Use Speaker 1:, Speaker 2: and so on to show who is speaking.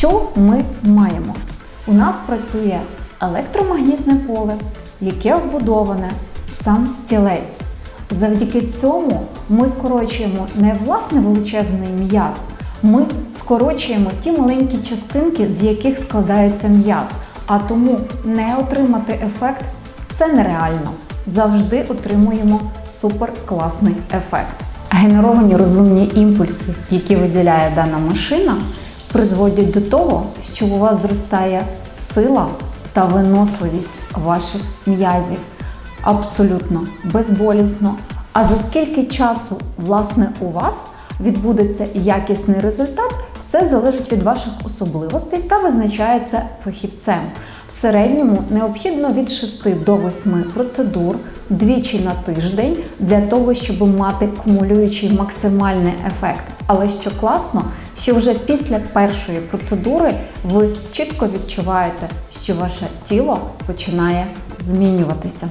Speaker 1: Що ми маємо? У нас працює електромагнітне поле, яке вбудоване сам стілець. Завдяки цьому ми скорочуємо не власне величезний м'яз, ми скорочуємо ті маленькі частинки, з яких складається м'яз. А тому не отримати ефект це нереально. Завжди отримуємо суперкласний ефект. Генеровані розумні імпульси, які виділяє дана машина, призводять до того, що у вас зростає сила та виносливість ваших м'язів абсолютно безболісно. А за скільки часу, власне, у вас відбудеться якісний результат, все залежить від ваших особливостей та визначається фахівцем. В середньому необхідно від 6 до 8 процедур двічі на тиждень для того, щоб мати кумулюючий максимальний ефект. Але що класно, що вже після першої процедури ви чітко відчуваєте, що ваше тіло починає змінюватися.